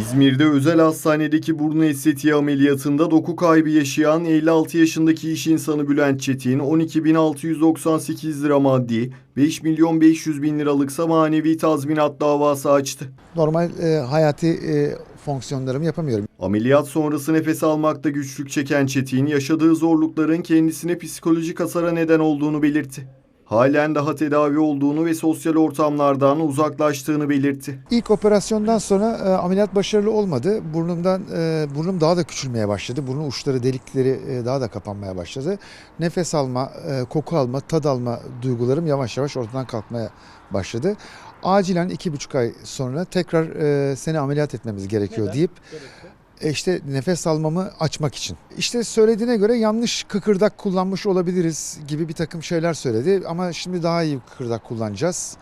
İzmir'de özel hastanedeki burnu estetiği ameliyatında doku kaybı yaşayan 56 yaşındaki iş insanı Bülent Çetin 12.698 lira maddi, 5 milyon 500 bin liralıksa manevi tazminat davası açtı. normal e, hayati e, fonksiyonlarımı yapamıyorum. Ameliyat sonrası nefes almakta güçlük çeken Çetin, yaşadığı zorlukların kendisine psikolojik hasara neden olduğunu belirtti. Halen daha tedavi olduğunu ve sosyal ortamlardan uzaklaştığını belirtti. İlk operasyondan sonra e, ameliyat başarılı olmadı. Burnumdan e, burnum daha da küçülmeye başladı. Burun uçları delikleri e, daha da kapanmaya başladı. Nefes alma, e, koku alma, tad alma duygularım yavaş yavaş ortadan kalkmaya başladı. Acilen iki buçuk ay sonra tekrar e, seni ameliyat etmemiz gerekiyor deyip e, işte nefes almamı açmak için. İşte söylediğine göre yanlış kıkırdak kullanmış olabiliriz gibi bir takım şeyler söyledi. Ama şimdi daha iyi kıkırdak kullanacağız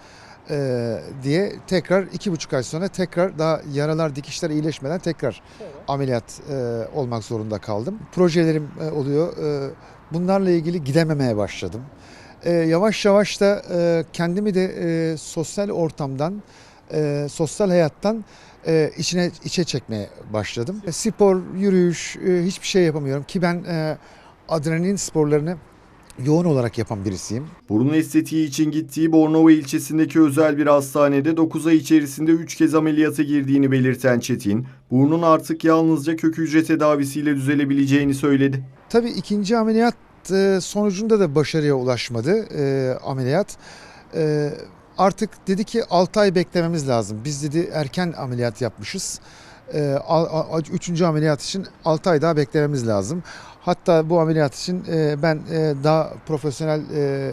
e, diye tekrar iki buçuk ay sonra tekrar daha yaralar dikişler iyileşmeden tekrar ameliyat e, olmak zorunda kaldım. Projelerim e, oluyor. E, bunlarla ilgili gidememeye başladım. E, yavaş yavaş da e, kendimi de e, sosyal ortamdan, e, sosyal hayattan e, içine içe çekmeye başladım. E, spor, yürüyüş, e, hiçbir şey yapamıyorum ki ben e, adrenalin sporlarını yoğun olarak yapan birisiyim. Burun estetiği için gittiği Bornova ilçesindeki özel bir hastanede 9 ay içerisinde 3 kez ameliyata girdiğini belirten Çetin, burnun artık yalnızca kök hücre tedavisiyle düzelebileceğini söyledi. Tabii ikinci ameliyat e, sonucunda da başarıya ulaşmadı e, ameliyat. E, artık dedi ki 6 ay beklememiz lazım. Biz dedi erken ameliyat yapmışız. E, al- al- üçüncü ameliyat için 6 ay daha beklememiz lazım. Hatta bu ameliyat için e, ben e, daha profesyonel e,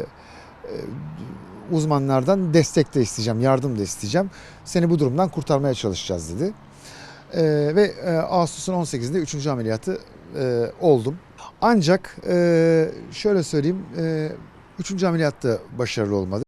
uzmanlardan destek de isteyeceğim, yardım da isteyeceğim. Seni bu durumdan kurtarmaya çalışacağız dedi. E, ve Ağustos'un 18'inde üçüncü ameliyatı oldum. Ancak şöyle söyleyeyim, e, üçüncü ameliyatta başarılı olmadı.